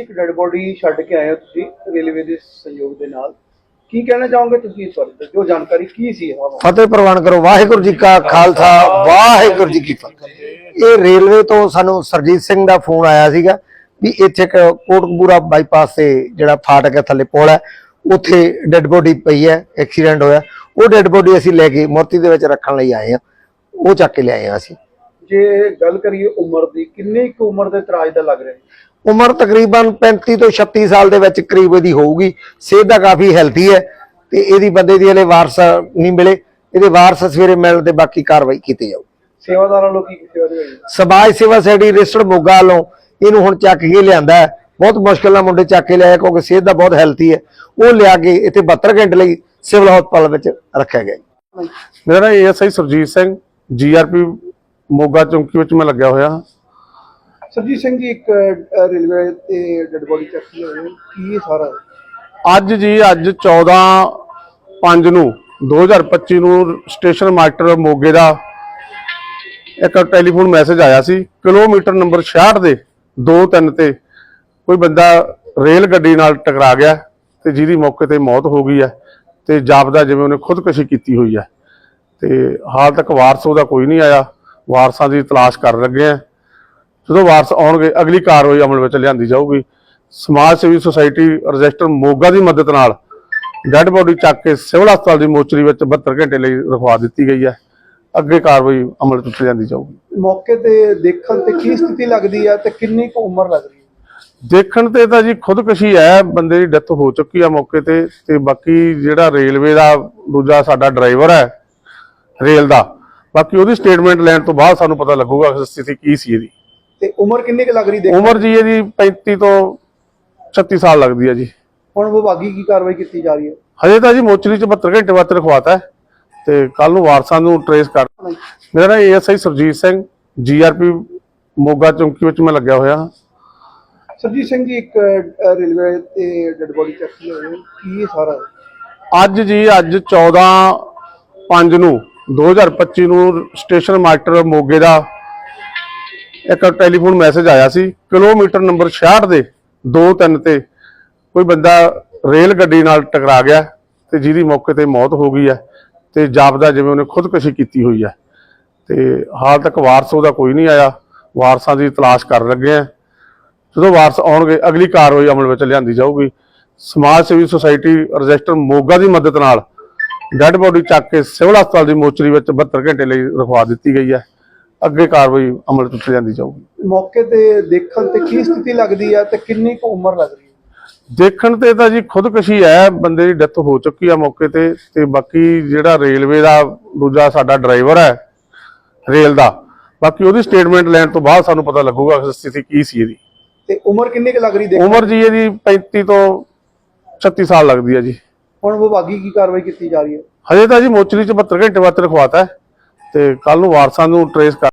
ਜੀ, ਇੱਕ dead body ਛੱਡ ਕੇ ਆਏ ਹੋ ਤੁਸੀਂ ਰੇਲਵੇ ਦੇ ਸਹਿਯੋਗ ਦੇ ਨਾਲ। ਕੀ ਕਹਿਣਾ ਚਾਹੋਗੇ ਤੁਸੀਂ ਇਸ ਬਾਰੇ? ਜੋ ਜਾਣਕਾਰੀ ਕੀ ਸੀ ਫਤਿਹ ਪ੍ਰਵਾਨ ਕਰੋ, ਵਾਹਿਗੁਰੂ ਜੀ ਕਾ ਖਾਲਸਾ, ਵਾਹਿਗੁਰੂ ਜੀ ਕੀ ਫਤਿਹ। ਇਹ ਰੇਲਵੇ ਤੋਂ ਸਾਨੂੰ ਸਰਜੀਤ ਸਿੰਘ ਦਾ ਫੋਨ ਆਇਆ ਸੀਗਾ ਵੀ ਇੱਥੇ ਕੋਟਕਪੂਰਾ ਬਾਈਪਾਸ ਤੇ ਜਿਹੜਾ ਫਾਟਕ ਹੈ, ਥੱਲੇ ਪੁਲ ਹੈ, ਉੱਥੇ ਡੈੱਡ ਬੋਡੀ ਪਈ ਹੈ ਐਕਸੀਡੈਂਟ ਹੋਇਆ। ਉਹ ਡੈੱਡ ਬੋਡੀ ਅਸੀਂ ਲੈ ਕੇ ਮੂਰਤੀ ਦੇ ਵਿੱਚ ਰੱਖਣ ਲਈ ਆਏ ਆ ਉਹ ਚੱਕ ਕੇ ਲਿਆਏ ਆ ਅਸੀਂ। ਜੇ ਗੱਲ ਕਰੀਏ ਉਮਰ ਦੀ ਕਿੰਨੀ ਕੁ ਉਮਰ ਦੇ ਇਤਰਾਜ਼ ਦਾ ਲੱਗ ਰਿਹਾ ਹੈ ਉਮਰ ਤਕਰੀਬਨ 35 ਤੋਂ 36 ਸਾਲ ਦੇ ਵਿੱਚ ਕਰੀਬ ਇਹਦੀ ਹੋਊਗੀ। ਸਿਹਤ ਦਾ ਕਾਫੀ ਹੈਲਥੀ ਹੈ ਤੇ ਇਹਦੀ ਬੰਦੇ ਦੀ ਹਲੇ ਵਾਰਸ ਨਹੀਂ ਮਿਲੇ। ਇਹਦੇ ਵਾਰਸ ਸਵੇਰੇ ਮਿਲਣ ਤੇ ਬਾਕੀ ਕਾਰਵਾਈ ਕੀਤੀ ਜਾਊ। ਸੇਵਾਦਾਰਾਂ ਵੱਲੋਂ ਕੀ ਸੇਵਾ ਦੀ ਹੋਈ ਸਮਾਜ ਸੇਵਾ ਸੋਸਾਇਟੀ ਰਜਿਸਟਰਡ ਮੋਗਾ ਵੱਲੋਂ ਇਹਨੂੰ ਹੁਣ ਚੱਕ ਕੇ ਲਿਆਂਦਾ ਹੈ। ਬਹੁਤ ਮੁਸ਼ਕਲ ਨਾਲ ਮੁੰਡੇ ਚੱਕ ਕੇ ਲਿਆਏ ਕਿਉਂਕਿ ਸਿਹਤ ਦਾ ਬਹੁਤ ਹੈਲਥੀ ਹੈ। ਉਹ ਲਿਆ ਕੇ ਇੱਥੇ 72 ਘੰਟੇ ਲਈ ਸਿਵਲ ਹਸਪਤਾਲ ਵਿੱਚ ਰੱਖਿਆ ਗਿਆ ਜੀ। ਮੇਰਾ ਨਾਮ ਏਐਸਆਈ ਸਰਜੀਤ ਸਿੰਘ ਜੀਆਰਪੀ ਮੋਗਾ ਚੌਂਕੀ ਵਿੱਚ ਮੈਂ ਲੱਗਿਆ ਹੋਇਆ। ਹਾਂ ਸਰਜੀਤ ਸਿੰਘ ਜੀ ਇੱਕ ਰੇਲਵੇ ਤੇ ਡੈਡ ਬੋਡੀ ਚੱਕੀ ਹੋਈ ਹੈ ਕੀ ਇਹ ਸਾਰਾ? ਅੱਜ ਜੀ ਅੱਜ 14 5 ਨੂੰ 2025 ਨੂੰ ਸਟੇਸ਼ਨ ਮਾਸਟਰ ਮੋਗੇ ਦਾ ਇੱਕ ਟੈਲੀਫੋਨ ਮੈਸੇਜ ਆਇਆ ਸੀ ਕਿਲੋਮੀਟਰ ਨੰਬਰ 66 ਦੇ 2-3 ਤੇ ਕੋਈ ਬੰਦਾ ਰੇਲ ਗੱਡੀ ਨਾਲ ਟਕਰਾ ਗਿਆ ਤੇ ਜਿਹਦੀ ਮੌਕੇ ਤੇ ਮੌਤ ਹੋ ਗਈ ਹੈ ਤੇ ਜਾਪਦਾ ਜਿਵੇਂ ਉਹਨੇ ਖੁਦਕੁਸ਼ੀ ਕੀਤੀ ਹੋਈ ਹੈ ਤੇ ਹਾਲ ਤੱਕ ਵਾਰਸ ਉਹਦਾ ਕੋਈ ਨਹੀਂ ਆਇਆ। ਵਾਰਸਾਂ ਦੀ ਤਲਾਸ਼ ਕਰ ਲੱਗੇ ਆ। ਜਦੋਂ ਵਾਰਸ ਆਉਣਗੇ ਅਗਲੀ ਕਾਰਵਾਈ ਅਮਲ ਵਿੱਚ ਲਿਆਂਦੀ ਜਾਊਗੀ। ਸਮਾਜ ਸੇਵੀ ਸੁਸਾਇਟੀ ਰਜਿਸਟਰ ਮੋਗਾ ਦੀ ਮਦਦ ਨਾਲ ਡੈੱਡ ਬੋਡੀ ਚੱਕ ਕੇ ਸਿਵਲ ਹਸਪਤਾਲ ਦੀ ਮੋਚਰੀ ਵਿੱਚ 72 ਘੰਟੇ ਲਈ ਰਖਵਾ ਦਿੱਤੀ ਗਈ ਹੈ। ਅੱਗੇ ਕਾਰਵਾਈ ਅਮਲ ਵਿੱਚ ਲਿਆਂਦੀ ਜਾਊਗੀ। ਮੌਕੇ ਤੇ ਦੇਖਣ ਤੇ ਕੀ ਸਥਿਤੀ ਲੱਗਦੀ ਹੈ ਤੇ ਕਿੰਨੀ ਕੁ ਉਮਰ ਲੱਗ ਰਹੀ ਹੈ ਦੇਖਣ ਤੇ ਤਾਂ ਜੀ ਖੁਦਕੁਸ਼ੀ ਹੈ ਬੰਦੇ ਦੀ ਡੈਥ ਹੋ ਚੁੱਕੀ ਆ ਮੌਕੇ ਤੇ ਤੇ ਬਾਕੀ ਜਿਹੜਾ ਰੇਲਵੇ ਦਾ ਦੂਜਾ ਸਾਡਾ ਡਰਾਈਵਰ ਹੈ ਰੇਲ ਦਾ ਬਾਕੀ ਉਹਦੀ ਸਟੇਟਮੈਂਟ ਲੈਣ ਤੋਂ ਬਾਅਦ ਸਾਨੂੰ ਪਤਾ ਲੱਗੂਗਾ ਕਿ ਸਥਿਤੀ ਕੀ ਸੀ ਇਹਦੀ। ਤੇ ਉਮਰ ਕਿੰਨੀ ਕੁ ਲੱਗ ਰਹੀ ਦੇਖ ਉਮਰ ਜੀ ਇਹਦੀ 35 ਤੋਂ 36 ਸਾਲ ਲੱਗਦੀ ਹੈ ਜੀ। ਹੁਣ ਵਿਭਾਗੀ ਕੀ ਕਾਰਵਾਈ ਕੀਤੀ ਜਾ ਰਹੀ ਹੈ? ਹਜੇ ਤਾਂ ਜੀ ਮੋਚਰੀ ਚ 72 ਘੰਟੇ ਬਾਅਦ ਰਖਵਾਤਾ ਹੈ ਤੇ ਕੱਲ ਨੂੰ ਵਾਰਸਾਂ ਨੂੰ ਟਰੇਸ ਕਰ ਮੇਰਾ ਨਾਮ ਏਐਸਆਈ ਸਰਜੀਤ ਸਿੰਘ ਜੀਆਰਪੀ ਮੋਗਾ ਚੌਂਕੀ ਵਿੱਚ ਮੈਂ ਲੱਗਿਆ ਹੋਇਆ ਹਾਂ। ਸਰਜੀਤ ਸਿੰਘ ਜੀ ਇੱਕ ਅ, ਰੇਲਵੇ ਤੇ ਡੈਡ ਬੋਡੀ ਚੱਕੀ ਹੋਈ ਹੈ। ਕੀ ਇਹ ਸਾਰਾ? ਅੱਜ ਜੀ ਅੱਜ 14 5 ਨੂੰ 2025 ਨੂੰ ਸਟੇਸ਼ਨ ਮਾਸਟਰ ਮੋਗੇ ਦਾ ਇੱਕ ਟੈਲੀਫੋਨ ਮੈਸੇਜ ਆਇਆ ਸੀ, ਕਿਲੋਮੀਟਰ ਨੰਬਰ 66 ਦੇ 2-3 ਤੇ ਕੋਈ ਬੰਦਾ ਰੇਲ ਗੱਡੀ ਨਾਲ ਟਕਰਾ ਗਿਆ ਤੇ ਜਿਹਦੀ ਮੌਕੇ ਤੇ ਮੌਤ ਹੋ ਗਈ ਹੈ ਤੇ ਜਾਪਦਾ ਜਿਵੇਂ ਉਹਨੇ ਖੁਦਕੁਸ਼ੀ ਕੀਤੀ ਹੋਈ ਹੈ। ਤੇ ਹਾਲ ਤੱਕ ਵਾਰਸ ਉਹਦਾ ਕੋਈ ਨਹੀਂ ਆਇਆ, ਵਾਰਸਾਂ ਦੀ ਤਲਾਸ਼ ਕਰ ਲੱਗੇ ਆ ਜਦੋਂ ਵਾਰਸ ਆਉਣਗੇ, ਅਗਲੀ ਕਾਰਵਾਈ ਅਮਲ ਵਿੱਚ ਲਿਆਂਦੀ ਜਾਊਗੀ। ਸਮਾਜ ਸੇਵੀ ਸੁਸਾਇਟੀ ਰਜਿਸਟਰ ਮੋਗਾ ਦੀ ਮਦਦ ਨਾਲ ਡੈੱਡ ਬੋਡੀ ਚੱਕ ਕੇ ਸਿਵਲ ਹਸਪਤਾਲ ਦੀ ਮੋਚਰੀ ਵਿੱਚ 72 ਘੰਟੇ ਲਈ ਰਖਵਾ ਦਿੱਤੀ ਗਈ ਹੈ। ਅੱਗੇ ਕਾਰਵਾਈ ਅਮਲ ਵਿੱਚ ਲਿਆਂਦੀ ਜਾਊਗੀ। ਮੌਕੇ ਤੇ ਦੇਖਣ ਤੇ ਕੀ ਸਥਿਤੀ ਲੱਗਦੀ ਹੈ ਤੇ ਕਿੰਨੀ ਕੁ ਉਮਰ ਲੱਗ ਰਹੀ ਹੈ? ਦੇਖਣ ਤੇ ਤਾਂ ਜੀ ਖੁਦਕੁਸ਼ੀ ਹੈ ਬੰਦੇ ਦੀ ਡੈਥ ਹੋ ਚੁੱਕੀ ਆ ਮੌਕੇ ਤੇ ਤੇ ਬਾਕੀ ਜਿਹੜਾ ਰੇਲਵੇ ਦਾ ਦੂਜਾ ਸਾਡਾ ਡਰਾਈਵਰ ਹੈ ਰੇਲ ਦਾ ਬਾਕੀ ਉਹਦੀ ਸਟੇਟਮੈਂਟ ਲੈਣ ਤੋਂ ਬਾਅਦ ਸਾਨੂੰ ਪਤਾ ਲੱਗੂਗਾ ਕਿ ਸਥਿਤੀ ਕੀ ਸੀ ਇਹਦੀ। ਤੇ ਉਮਰ ਕਿੰਨੀ ਕੁ ਲੱਗ ਰਹੀ ਦੇਖ। ਉਮਰ ਜੀ ਇਹਦੀ 35 ਤੋਂ 36 ਸਾਲ ਲੱਗਦੀ ਹੈ ਜੀ। ਹੁਣ ਵਿਭਾਗੀ ਕੀ ਕਾਰਵਾਈ ਕੀਤੀ ਜਾ ਰਹੀ ਹੈ? ਹਜੇ ਤਾਂ ਜੀ ਮੋਚਰੀ ਚ 72 ਘੰਟੇ ਬਾਅਦ ਰਖਵਾਤਾ ਹੈ ਤੇ ਕੱਲ ਨੂੰ ਵਾਰਸਾਂ ਨੂੰ ਟਰੇਸ ਕਰ